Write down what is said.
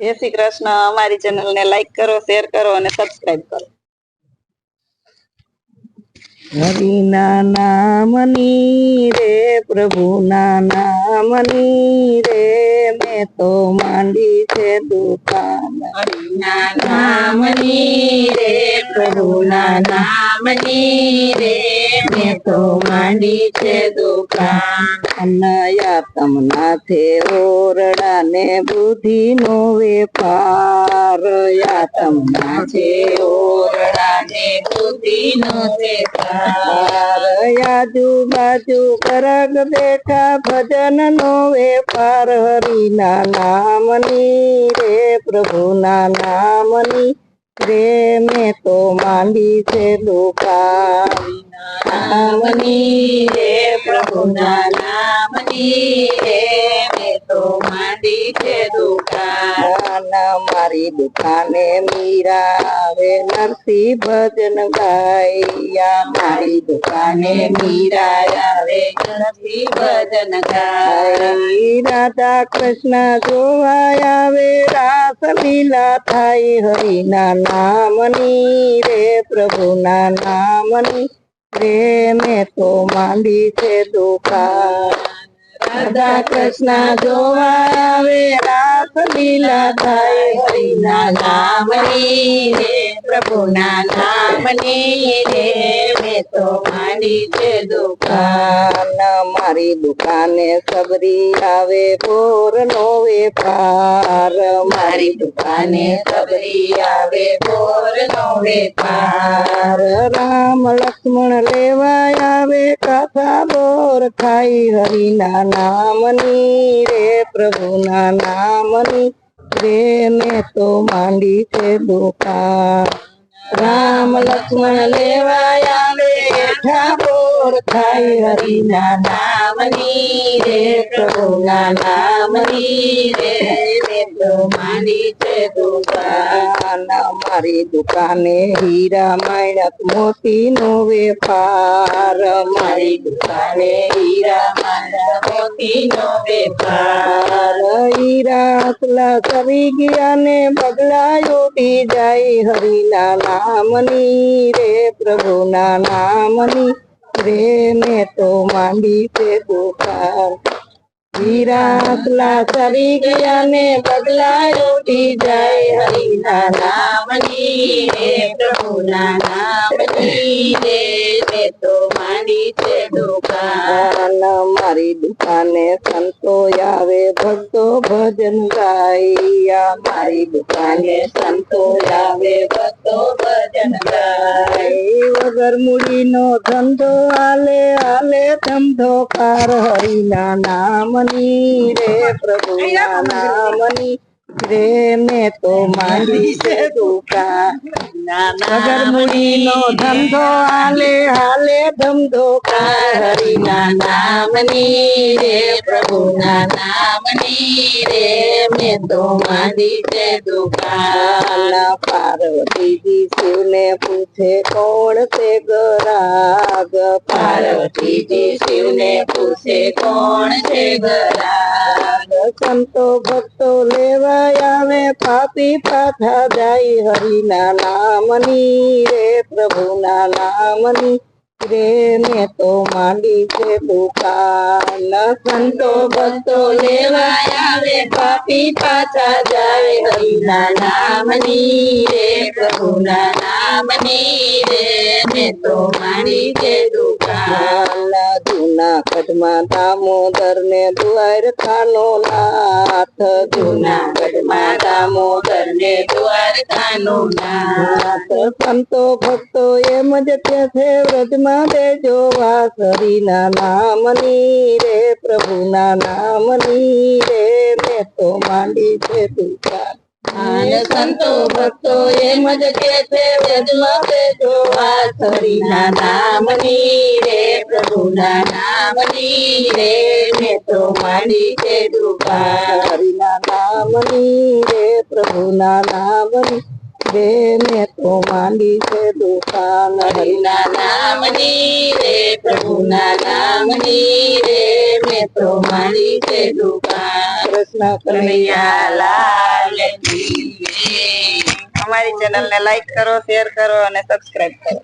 જય શ્રી કૃષ્ણ. અમારી ચેનલ ને લાઈક કરો શેર કરો અને સબસ્ક્રાઇબ કરો. હરિના નામની રે પ્રભુના નામની રે મેં તો માંડી છે દુકાન. નામની રે પ્રભુના નામની રે મેં તો માંડી છે દુકાન. અનયા તમનાથે ઓરડા ને બુદ્ધિ નો વેપાર. યા તમના છે ઓરડા ને બુદ્ધિનો વેપાર આજુ બાજુ કરગ બેઠા ભજન નો વેપાર, હરિના નામની રે પ્રભુના નામની રે, મેં તો માંડી છે દુકાન નામની રે, પ્રભુના નામની રે, મેં તો માંડી છે દુકાન ના મારી દુકાને મીરા આવે નરસિંહ ભજન ગાયા. મારી દુકાને મીરા આવે ભજન ગાય. રાધા કૃષ્ણ જોવા આવે રાસ લીલા થાય હરિના નામની રે, પ્રભુના નામની રે, મેં તો માંડી છે દુકાન. રાધા કૃષ્ણ જોવા થાય હરિના નામની રે પ્રભુના નામની રે મેં તો માંડી છે દુકાન મારી દુકાને સબરી આવે બોર નો વેપાર મારી દુકાને સબરી આવે પોર નો વેપાર રામ લક્ષ્મણ લેવા આવે કથા બોર ખાઈ હરિના નામની રે પ્રભુના નામની મેં તો માંડી છે દુકાન રામ લક્ષ્મણ લેવાયા હેઠા બોર ખાઈ હરિના નામની રે, પ્રભુના નામની રે તો માંડી છે દુકાન મારી દુકાને હીરા માણક મોતી નો વેપાર. મારી દુકાને હીરા માણક મોતી નો વેપાર. હીરા અસલા કરી ગયા ને બગલા ઉડી જાય. હરિના નામની રે પ્રભુના નામની રે મેં તો માંડી છે દુકાન. હીરા સરી ગયા ને બગલા ઉઠી જાય. હરિના નામની રે પ્રભુના નામની રે. મેં છે દુકાન મારી દુકાને સંતો આવે ભક્તો ભજન ગાય. મારી દુકાને સંતો આવે ભક્તો ભજન ગાય. વગર મૂડીનો ધંધો આલે આલે ધંધો કાર હરિના નામની રે પ્રભુના નામની રે મેં તો માંડી છે દુકાન વગર મૂડીનો ધંધો હાલે હાલે ધંધો હરિના નામની રે પ્રભુના નામની રે. મે તો માંડી છે દુકાન ના પાર્વતીજી શિવને પૂછે કોણ તે ગરાગ? પાર્વતીજી શિવને પૂછે કોણ છે ગરાગ? સંતો ભક્તો લેવા આવે પાપી પાથા જાય હરિના નામની રે પ્રભુના નામની રે મેં તો માંડી છે દુકાન. સંતો ભક્તો લેવા આવે, પાપી પાછા જાય હરિના નામની રે પ્રભુના નામની રે મેં તો માંડી છે દુકાન. જૂના કદમાં દામોદર ને દ્વારકાનો નાથ. જુનાગઢમાં દામોદર ને દ્વારકાનો નાથ. સંતો ભક્તો એમ જ કે છે, વ્રજમાં દેજો વાસ. હરિના નામની રે, પ્રભુના નામની રે. તો માંડી છે દુકાન અને સંતો ભક્તો એમ જ કે છે વ્રજમાં બેઠો વાસ હરિના નામની રે પ્રભુના નામની રે મેં તો માંડી છે દુકાન હરિના નામની રે પ્રભુના નામની રે મેં તો માંડી છે દુકાન હરિના નામની રે પ્રભુના નામની રે મેં તો માંડી છે દુકાન કૃષ્ણ કનૈયા અમારી ચેનલ ને લાઈક કરો શેર કરો અને સબસ્ક્રાઇબ કરો.